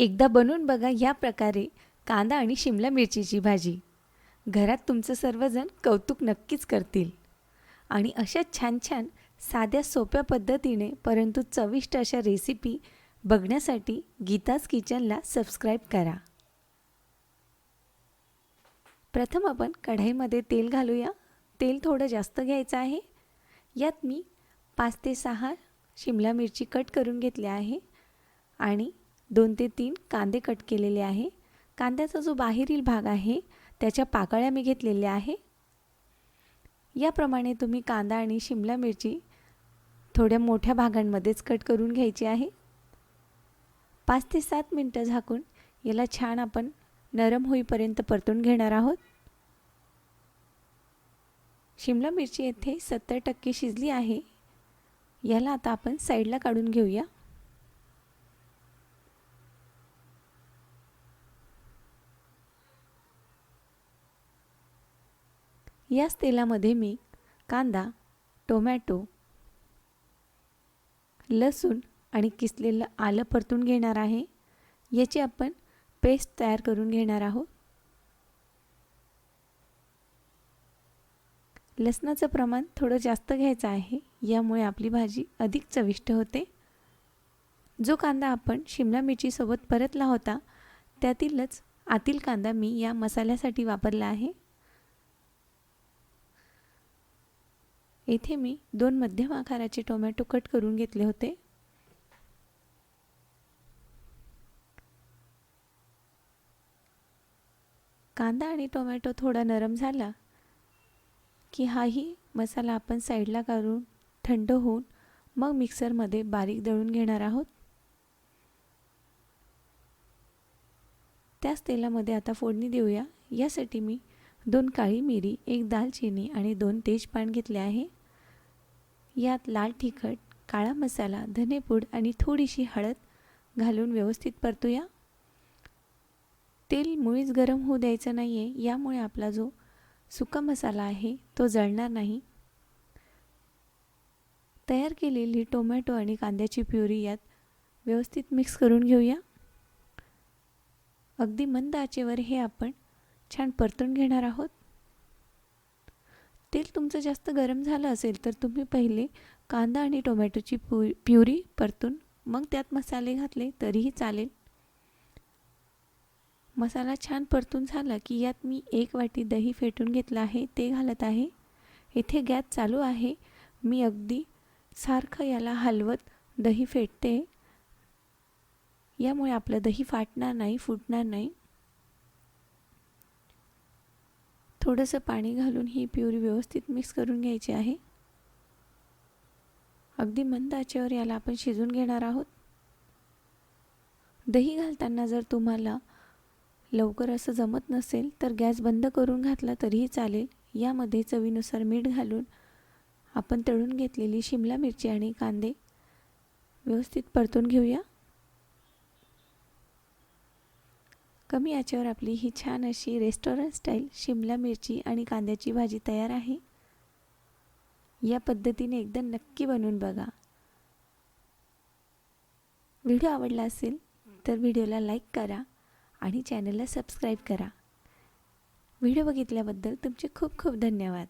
एकदा बनवून बघा या प्रकारे कांदा आणि शिमला मिरचीची भाजी. घरात तुमचं सर्वजण कौतुक नक्कीच करतील. आणि अशा छान छान साध्या सोप्या पद्धतीने परंतु चविष्ट अशा रेसिपी बघण्यासाठी गीताज किचनला सबस्क्राईब करा. प्रथम आपण कढईमध्ये तेल घालूया. तेल थोडं जास्त घ्यायचं आहे. यात मी पाच ते सहा शिमला मिरची कट करून घेतली आहे. आणि दोन ते तीन कांदे कट केलेले आहे. कांद्याचा जो बाहेरील भाग आहे त्याच्या पाकळ्या मी घेतलेल्या आहे. याप्रमाणे तुम्ही कांदा आणि शिमला मिरची थोड्या मोठ्या भागांमध्येच कट करून घ्यायची आहे. पाच ते सात मिनटं झाकून याला छान आपण नरम होईपर्यंत परतून घेणार आहोत. शिमला मिरची येथे सत्तर टक्के शिजली आहे. याला आता आपण साईडला काढून घेऊया. याच तेलामध्ये मी कांदा टोमॅटो लसूण आणि किसलेलं आलं परतून घेणार आहे. याची आपण पेस्ट तयार करून घेणार आहोत. लसणाचं प्रमाण थोडं जास्त घ्यायचं आहे यामुळे आपली भाजी अधिक चविष्ट होते. जो कांदा आपण शिमला मिरचीसोबत परतला होता त्यातीलच आतील कांदा मी या मसाल्यासाठी वापरला आहे. येथे मी दोन मध्यम आकाराचे टोमॅटो कट करून घेतले होते. कांदा आणि टोमॅटो थोडा नरम झाला की हाही मसाला आपण साईडला काढून थंड होऊन मग मिक्सरमध्ये बारीक दळून घेणार आहोत. त्याच तेलामध्ये आता फोडणी देऊया. यासाठी मी दोन काळी मिरी एक दालचिनी आणि दोन तेजपान घेतले आहे. यात लाल तिखट काळा मसाला धनेपूड आणि थोडीशी हळद घालून व्यवस्थित परतूया. तेल मुळीच गरम होऊ द्यायचं नाही आहे यामुळे आपला जो सुका मसाला आहे तो जळणार नाही. तयार केलेली टोमॅटो आणि कांद्याची प्युरी यात व्यवस्थित मिक्स करून घेऊया. अगदी मंद आचेवर हे आपण छान परतून घेणार आहोत. तेल तुमचं जास्त गरम झालं असेल तर तुम्ही पहिले कांदा आणि टोमॅटोची पु प्युरी परतून मग त्यात मसाले घातले तरीही चालेल. मसाला छान परतून झाला की यात मी एक वाटी दही फेटून घेतलं आहे ते घालत आहे. इथे गॅस चालू आहे. मी अगदी सारखं याला हलवत दही फेटते. यामुळे आपलं दही फाटणार नाही फुटणार नाही. थोडंसं पाणी घालून ही प्युरी व्यवस्थित मिक्स करून घ्यायची आहे. अगदी मंद आचेवर याला आपण शिजून घेणार आहोत. दही घालताना जर तुम्हाला लवकर असं जमत नसेल तर गॅस बंद करून घातला तरीही चालेल. यामध्ये चवीनुसार मीठ घालून आपण तळून घेतलेली शिमला मिरची आणि कांदे व्यवस्थित परतून घेऊया. कमी याच्यावर आपली ही छान अशी रेस्टॉरंट स्टाईल शिमला मिरची आणि कांद्याची भाजी तयार आहे. या पद्धतीने एकदा नक्की बनवून बघा. व्हिडिओ आवडला असेल तर व्हिडिओला लाईक करा आणि चॅनलला सबस्क्राईब करा. व्हिडिओ बघितल्याबद्दल तुमचे खूप खूप धन्यवाद.